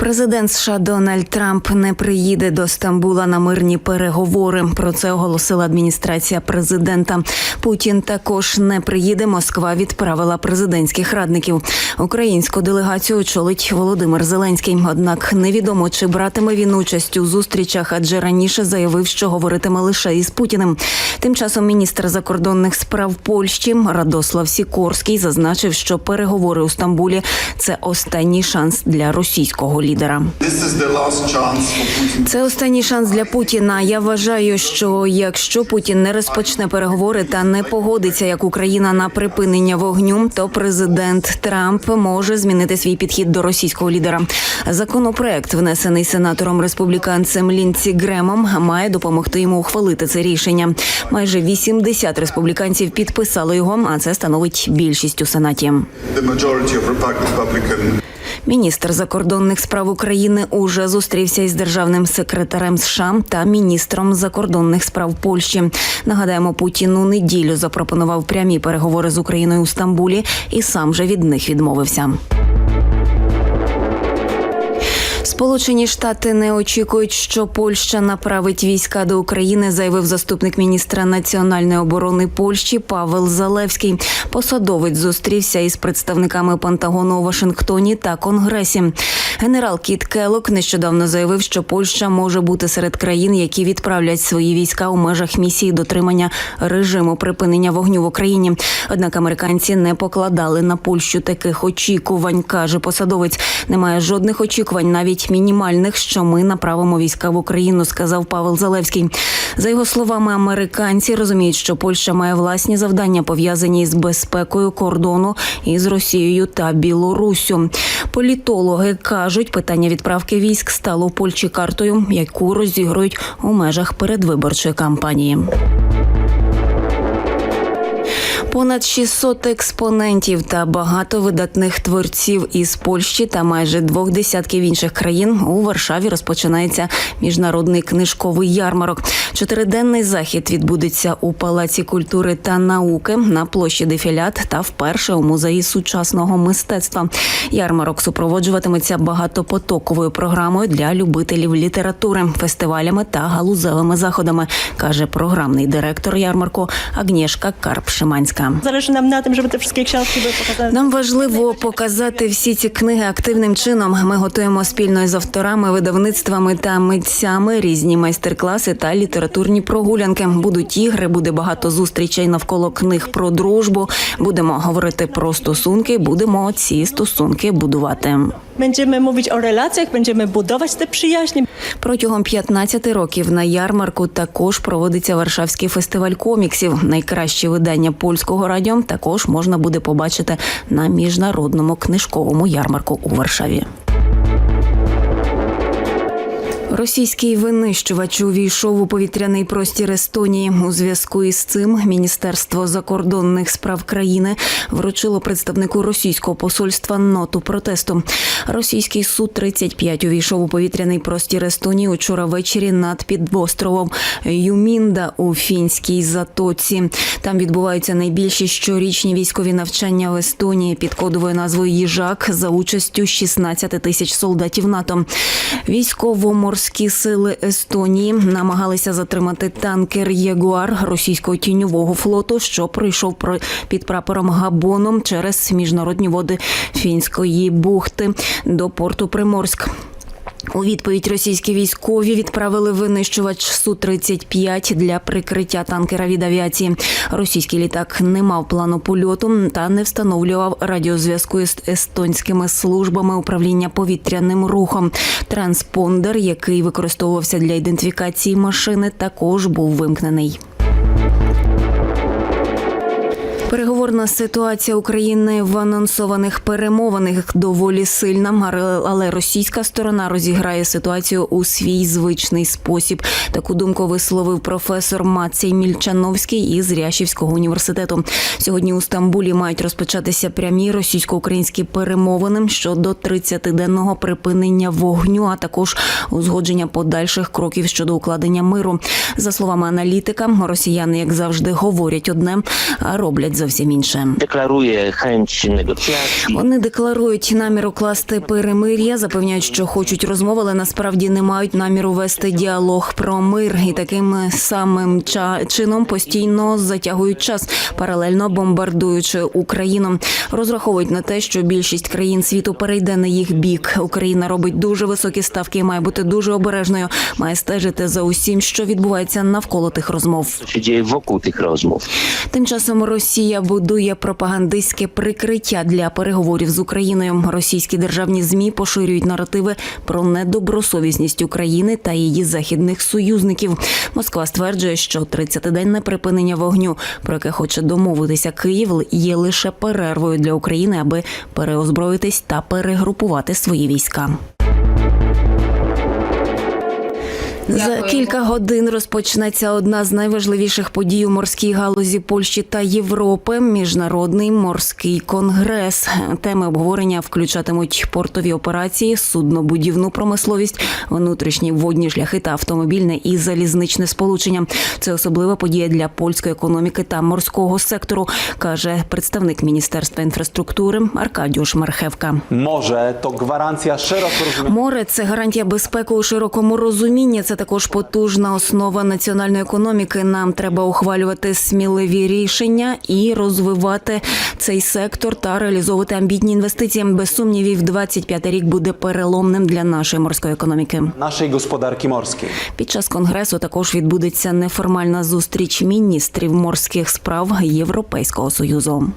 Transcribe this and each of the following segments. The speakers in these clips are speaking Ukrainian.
Президент США Дональд Трамп не приїде до Стамбула на мирні переговори. Про це оголосила адміністрація президента. Путін також не приїде. Москва відправила президентських радників. Українську делегацію очолить Володимир Зеленський. Однак невідомо, чи братиме він участь у зустрічах, адже раніше заявив, що говоритиме лише із Путіним. Тим часом міністр закордонних справ Польщі Радослав Сікорський зазначив, що переговори у Стамбулі це останній шанс для російського лідера. Putin. Це останній шанс для Путіна. Я вважаю, що якщо Путін не розпочне переговори та не погодиться як Україна на припинення вогню, то президент Трамп може змінити свій підхід до російського лідера. Законопроект, внесений сенатором республіканцем Лінці Гремом, має допомогти йому ухвалити це рішення. Майже 80 республіканців підписали його, а це становить більшість у сенаті. Міністр закордонних справ України уже зустрівся із державним секретарем США та міністром закордонних справ Польщі. Нагадаємо, Путін у неділю запропонував прямі переговори з Україною у Стамбулі і сам же від них відмовився. Сполучені Штати не очікують, що Польща направить війська до України, заявив заступник міністра національної оборони Польщі Павел Залевський. Посадовець зустрівся із представниками Пентагону у Вашингтоні та Конгресі. Генерал Кіт Келок нещодавно заявив, що Польща може бути серед країн, які відправлять свої війська у межах місії дотримання режиму припинення вогню в Україні. Однак американці не покладали на Польщу таких очікувань, каже посадовець. Немає жодних очікувань, навіть мінімальних, що ми направимо війська в Україну, сказав Павел Залевський. За його словами, американці розуміють, що Польща має власні завдання пов'язані з безпекою кордону із Росією та Білоруссю. Політологи кажуть, питання відправки військ стало Польщі картою, яку розігрують у межах передвиборчої кампанії. Понад 600 експонентів та багато видатних творців із Польщі та майже двох десятків інших країн у Варшаві розпочинається міжнародний книжковий ярмарок. Чотириденний захід відбудеться у Палаці культури та науки на площі Дефілят та вперше у музеї сучасного мистецтва. Ярмарок супроводжуватиметься багатопотоковою програмою для любителів літератури, фестивалями та галузевими заходами, каже програмний директор ярмарку Агнєшка Карп-Шиманська. Zależy nam na tym, żeby te wszystkie książki były pokazane. Нам важливо показати всі ці книги активним чином. Ми готуємо спільно із авторами, видавництвами та митцями різні майстер-класи та літературні прогулянки. Будуть ігри, буде багато зустрічей навколо книг про дружбу. Будемо говорити про стосунки, будемо ці стосунки будувати. Będziemy mówić o relacjach, będziemy budować te przyjaźnie. Протягом 15 років на ярмарку також проводиться Варшавський фестиваль коміксів. Найкращі видання польського радіо також можна буде побачити на міжнародному книжковому ярмарку у Варшаві. Російський винищувач увійшов у повітряний простір Естонії. У зв'язку із цим Міністерство закордонних справ країни вручило представнику російського посольства ноту протесту. Російський су 35 увійшов у повітряний простір Естонії учора ввечері над підостровом Юмінда у фінській затоці. Там відбуваються найбільші щорічні військові навчання в Естонії під кодовою назвою Їжак за участю 16 тисяч солдатів НАТО. Військово-морські сили Естонії намагалися затримати танкер Єгуар російського тіньового флоту, що пройшов про- під прапором Габоном через міжнародні води фінської бухти до порту Приморськ. У відповідь російські військові відправили винищувач су 35 для прикриття танкера від авіації. Російський літак не мав плану польоту та не встановлював радіозв'язку із естонськими службами управління повітряним рухом. Транспондер, який використовувався для ідентифікації машини, також був вимкнений. Переговорна ситуація України в анонсованих перемовинах доволі сильна, але- російська сторона розіграє ситуацію у свій звичний спосіб. Таку думку висловив професор Мацій Мільчановський із Ряшівського університету. Сьогодні у Стамбулі мають розпочатися прямі російсько-українські перемовини щодо 30-денного припинення вогню, а також узгодження подальших кроків щодо укладення миру. За словами аналітика, росіяни, як завжди, говорять одне, а роблять зовсім інше. deklaruje chęć negocjacji. Вони декларують намір укласти перемир'я, запевняють, що хочуть розмов, але насправді не мають наміру вести діалог про мир і таким самим чином постійно затягують час, паралельно бомбардуючи Україну. Розраховують на те, що більшість країн світу перейде на їх бік. Україна робить дуже високі ставки, і має бути дуже обережною, має стежити за усім, що відбувається навколо тих розмов. Się dzieje wokół tych rozmów. Тим часом Росія будує пропагандистське прикриття для переговорів з Україною. Російські державні змі поширюють наративи про недобросовісність України та її західних союзників. Москва стверджує, що 30-денне припинення вогню, про яке хоче домовитися Київ, є лише перервою для України, аби переозброїтись та перегрупувати свої війська. За кілька годин розпочнеться одна з найважливіших подій у морській галузі Польщі та Європи міжнародний морський конгрес. Теми обговорення включатимуть портові операції, суднобудівну промисловість, внутрішні водні шляхи та автомобільне і залізничне сполучення. Це особлива подія для польської економіки та морського сектору, каже представник міністерства інфраструктури Аркадіуш Мархевка. To gwarancja szeroko rozumianego Море це гарантія безпеки у широкому розумінні. Це також потужна основа національної економіки. Нам треба ухвалювати сміливі рішення і розвивати цей сектор та реалізовувати амбітні інвестиції. Без сумнівів, 25 рік буде переломним для нашої морської економіки. naszej gospodarki morskiej. Під час конгресу також відбудеться неформальна зустріч міністрів морських справ Європейського союзу.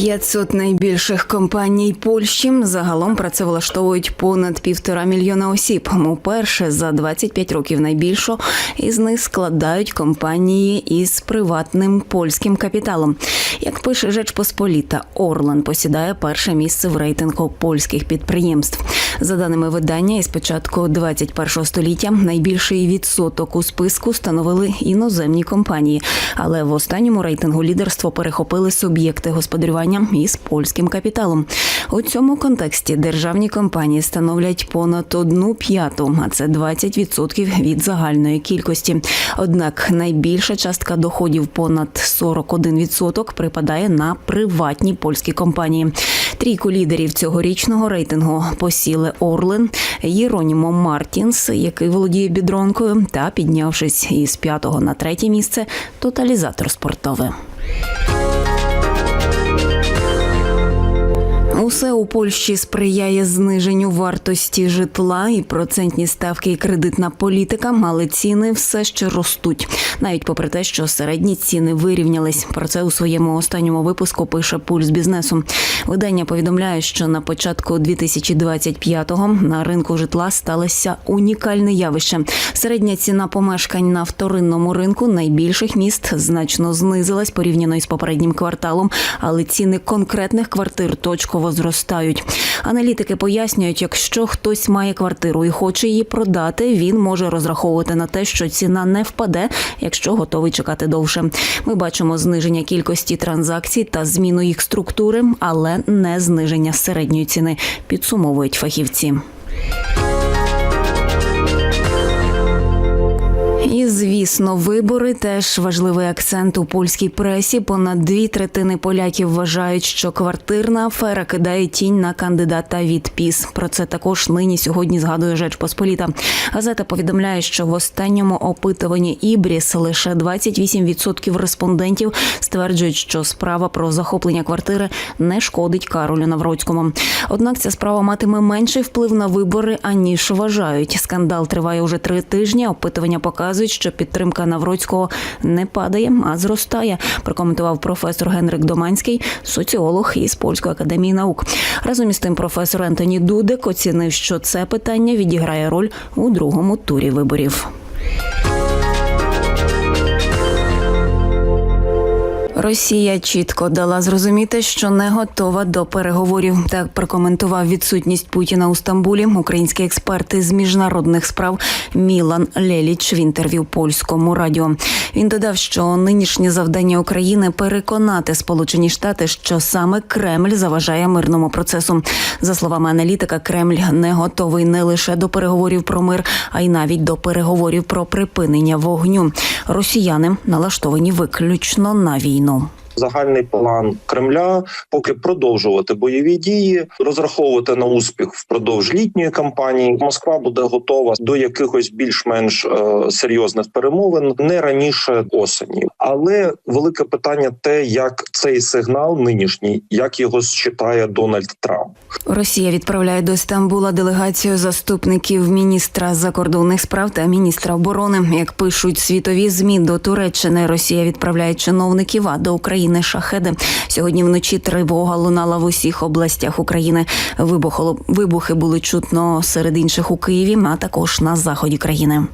500 найбільших компаній Польщі загалом працевлаштовують понад півтора мільйона осіб. Уперше за 25 років найбільше із них складають компанії із приватним польським капіталом. Як пише Жечпосполіта, Орлан посідає перше місце в рейтингу польських підприємств. За даними видання, із початку 21 століття найбільший відсоток у списку становили іноземні компанії, але в останньому рейтингу лідерство перехопили суб'єкти господарювання із польським капіталом. У цьому контексті державні компанії становлять понад одну п'яту, а це 20% від загальної кількості. Однак найбільша частка доходів понад 41% припадає на приватні польські компанії. Трійку лідерів цьогорічного рейтингу посіли Орлен, Єронімо Мартінс, який володіє бідронкою, та піднявшись із п'ятого на третє місце, тоталізатор спортове. Усе у Польщі сприяє зниженню вартості житла і процентні ставки і кредитна політика, але ціни все ще ростуть. Навіть попри те, що середні ціни вирівнялись. Про це у своєму останньому випуску пише пульс бізнесу. Видання повідомляє, що на початку 2025-го на ринку житла сталося унікальне явище. Середня ціна помешкань на вторинному ринку найбільших міст значно знизилась порівняно із попереднім кварталом, але ціни конкретних квартир точково зростають. Аналітики пояснюють, якщо хтось має квартиру і хоче її продати, він може розраховувати на те, що ціна не впаде, якщо готовий чекати довше. Ми бачимо зниження кількості транзакцій та зміну їх структури, але не зниження середньої ціни, підсумовують фахівці. І звісно, вибори теж важливий акцент у польській пресі. Понад дві третини поляків вважають, що квартирна афера кидає тінь на кандидата від ПІС. Про це також нині сьогодні згадує Жеч Посполіта. Газета повідомляє, що в останньому опитуванні Ібріс лише 28% респондентів стверджують, що справа про захоплення квартири не шкодить Каролю Навроцькому. Однак ця справа матиме менший вплив на вибори аніж вважають. Скандал триває уже три тижні. Опитування показують, що підтримка Навроцького не падає, а зростає. Прокоментував професор Генрик Доманський, соціолог із польської академії наук. Разом із тим, професор Ентоні Дудек оцінив, що це питання відіграє роль у другому турі виборів. Росія чітко дала зрозуміти, що не готова до переговорів. Так прокоментував відсутність Путіна у Стамбулі український експерт із міжнародних справ Мілан Леліч в інтерв'ю польському радіо. Він додав, що нинішнє завдання України переконати Сполучені Штати, що саме Кремль заважає мирному процесу. За словами аналітика, Кремль не готовий не лише до переговорів про мир, а й навіть до переговорів про припинення вогню. Росіяни налаштовані виключно на війну. одном. Загальний план Кремля поки продовжувати бойові дії, розраховувати на успіх впродовж літньої кампанії. Москва буде готова до якихось більш-менш е, серйозних перемовин не раніше осені. Але велике питання те, як цей сигнал нинішній, як його считає Дональд Трамп. Росія відправляє до Стамбула делегацію заступників міністра закордонних справ та міністра оборони. Як пишуть світові змі до Туреччини, Росія відправляє чиновників, а до України шахеди. Сьогодні вночі тривога лунала в усіх областях України. Вибухи були чутно серед інших у Києві, а також на заході країни.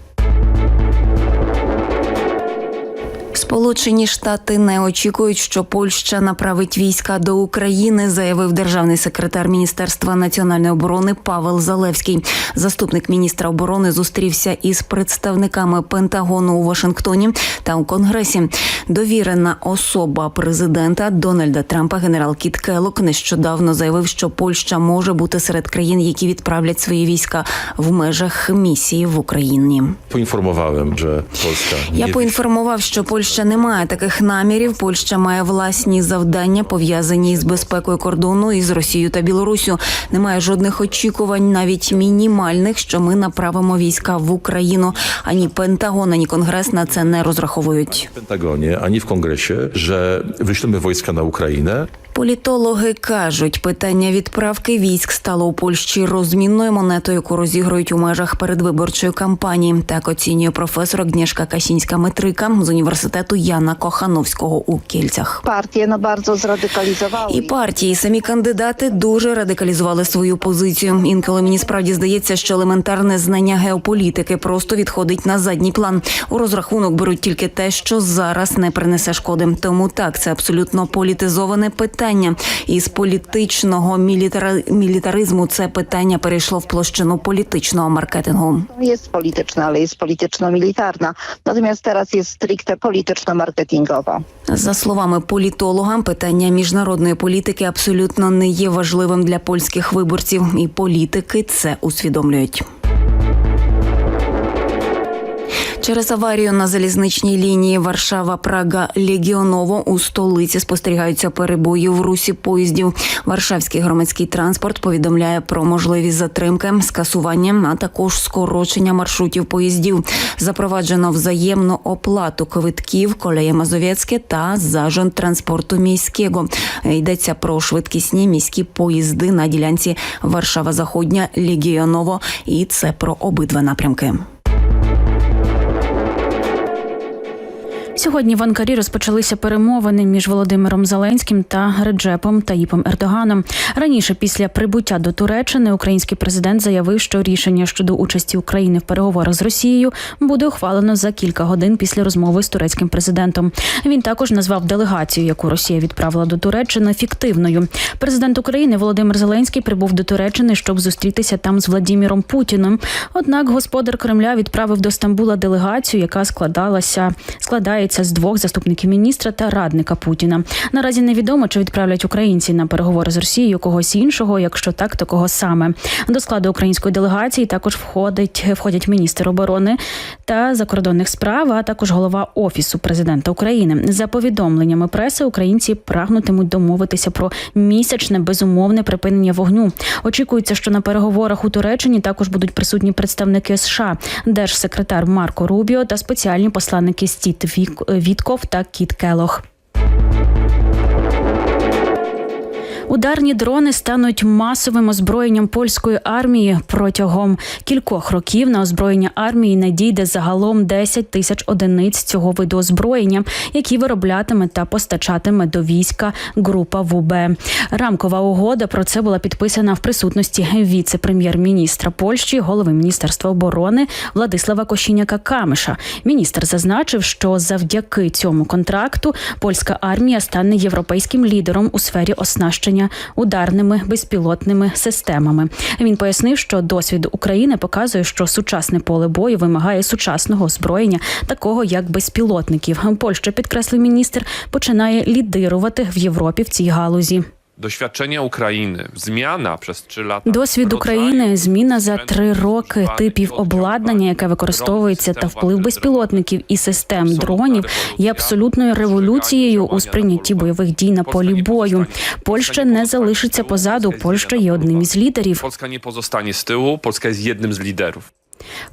Сполучені Штати не очікують, що Польща направить війська до України, заявив державний секретар Міністерства національної оборони Павел Залевський. Заступник міністра оборони зустрівся із представниками Пентагону у Вашингтоні та у Конгресі. Довірена особа президента Дональда Трампа, генерал Кіт Келлок, нещодавно заявив, що Польща може бути серед країн, які відправлять свої війська в межах місії в Україні. Poinformowałem, że Polska Я поінформував, що Польща не має таких намірів. Польща має власні завдання, пов'язані з безпекою кордону із Росією та Білорусю. Немає жодних очікувань, навіть мінімальних, що ми направимо війська в Україну. Ані Пентагон, ані Конгрес на це не розраховують. Пентагоні ані в Конгресі Kongresie, вийшли ми війська на Ukrainę. Політологи кажуть, питання відправки військ стало у Польщі розмінною монетою, яку розігрують у межах передвиборчої кампанії. Так оцінює професор Агнєшка Касінська Метрика з університету Яна Кохановського у Кільцях. partie no bardzo zradykalizowały. І партії, і самі кандидати дуже радикалізували свою позицію. Інколи мені справді здається, що елементарне знання геополітики просто відходить на задній план. У розрахунок беруть тільки те, що зараз не принесе шкоди. Тому так це абсолютно політизоване питання. І з політичного мілітари... мілітаризму це питання перейшло в площину політичного маркетингу. Jest polityczna, ale jest polityczno-militarna. Natomiast teraz jest stricte polityczno-marketingowa. За словами політолога, питання міжнародної політики абсолютно не є важливим для польських виборців, і політики це усвідомлюють. Через аварію на залізничній лінії Варшава-Прага Легіоново у столиці спостерігаються перебої в русі поїздів. Варшавський громадський транспорт повідомляє про можливість затримки, скасування, а також скорочення маршрутів поїздів. Запроваджено взаємну оплату квитків колеє Мазовецьке та зажон транспорту міського. Йдеться про швидкісні міські поїзди на ділянці Варшава-Заходня Легіоново, і це про обидва напрямки. Сьогодні в Анкарі розпочалися перемовини між Володимиром Зеленським та Реджепом Таїпом Ердоганом. Раніше, після прибуття до Туреччини, український президент заявив, що рішення щодо участі України в переговорах з Росією буде ухвалено за кілька годин після розмови з турецьким президентом. Він також назвав делегацію, яку Росія відправила до Туреччини, фіктивною. Президент України Володимир Зеленський прибув до Туреччини, щоб зустрітися там з Владіміром Путіним. Однак господар Кремля відправив до Стамбула делегацію, яка складалася складається з двох заступників міністра та радника Путіна. Наразі невідомо, чи відправлять українці на переговори з Росією когось іншого. Якщо так, то кого саме до складу української делегації також входить входять міністр оборони та закордонних справ, а також голова офісу президента України. За повідомленнями преси, українці прагнутимуть домовитися про місячне безумовне припинення вогню. Очікується, що на переговорах у Туреччині також будуть присутні представники США, держсекретар Марко Рубіо та спеціальні посланники Стіт Вік- Вітков та Кіт Келох. Ударні дрони стануть масовим озброєнням польської армії протягом кількох років. На озброєння армії надійде загалом 10 тисяч одиниць цього виду озброєння, які вироблятиме та постачатиме до війська група ВУБ. Рамкова угода про це була підписана в присутності віце-прем'єр-міністра Польщі, голови міністерства оборони Владислава Кощіняка Камиша. Міністр зазначив, що завдяки цьому контракту польська армія стане європейським лідером у сфері оснащення ударними безпілотними системами. Він пояснив, що досвід України показує, що сучасне поле бою вимагає сучасного озброєння, такого як безпілотників. Польща, підкреслив міністр, починає лідирувати в Європі в цій галузі. Doświadczenia Ukrainy, zmiana przez trzy lata. Досвід України, зміна за три роки типів обладнання, яке використовується, та вплив безпілотників і систем дронів є абсолютною революцією у сприйнятті бойових дій на полі бою. Польща не залишиться позаду. Польща є одним із лідерів. Polska nie pozostanie z tyłu, Polska jest jednym z liderów.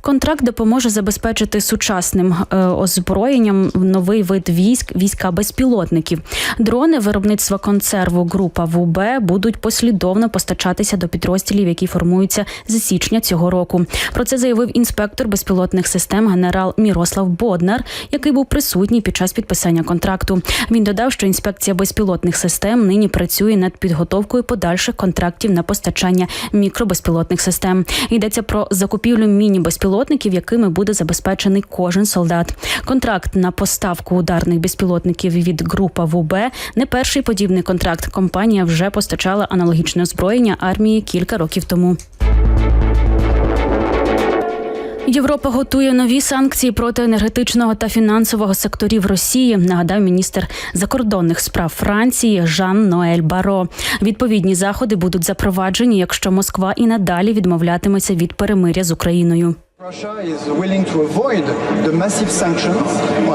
Контракт допоможе забезпечити сучасним е, озброєнням новий вид військ війська безпілотників. Дрони виробництва консерву група ВУБ будуть послідовно постачатися до підрозділів, які формуються з січня цього року. Про це заявив інспектор безпілотних систем генерал Мірослав Боднар, який був присутній під час підписання контракту. Він додав, що інспекція безпілотних систем нині працює над підготовкою подальших контрактів на постачання мікробезпілотних систем. Йдеться про закупівлю міні-безпілотників, якими буде забезпечений кожен солдат. Контракт на поставку ударних безпілотників від група ВУБ не перший подібний контракт. Компанія вже постачала аналогічне озброєння армії кілька років тому. Європа готує нові санкції проти енергетичного та фінансового секторів Росії. Нагадав міністр закордонних справ Франції Жан Ноель Баро. Відповідні заходи будуть запроваджені, якщо Москва і надалі відмовлятиметься від перемиря з Україною.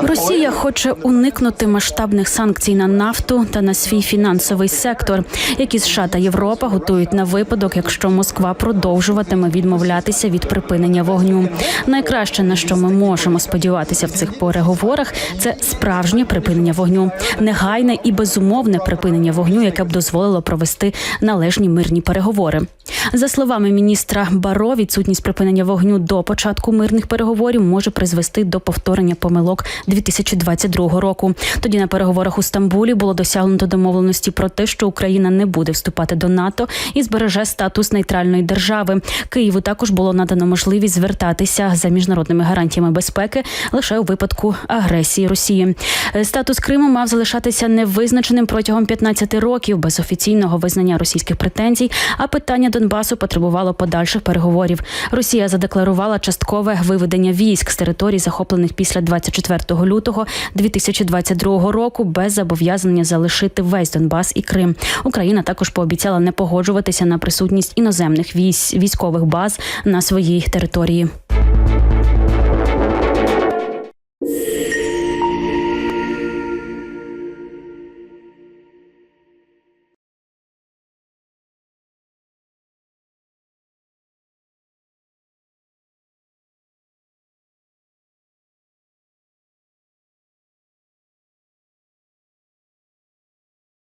Росія хоче уникнути масштабних санкцій на нафту та на свій фінансовий сектор, які США та Європа готують на випадок, якщо Москва продовжуватиме відмовлятися від припинення вогню. Найкраще на що ми можемо сподіватися в цих переговорах, це справжнє припинення вогню, негайне і безумовне припинення вогню, яке б дозволило провести належні мирні переговори. За словами міністра Баро, відсутність припинення вогню до початку мирних переговорів може призвести до повторення помилок 2022 року. Тоді на переговорах у Стамбулі було досягнуто домовленості про те, що Україна не буде вступати до НАТО і збереже статус нейтральної держави. Києву також було надано можливість звертатися за міжнародними гарантіями безпеки лише у випадку агресії Росії. Е, Статус Криму мав залишатися невизначеним протягом 15 років без офіційного визнання російських претензій. А питання Донбасу потребувало подальших переговорів. Росія задекларувала часткове виведення військ з територій, захоплених після 24 лютого 2022 року, без зобов'язання залишити весь Донбас і Крим. Україна також пообіцяла не погоджуватися на присутність іноземних військ військових баз на своїй території.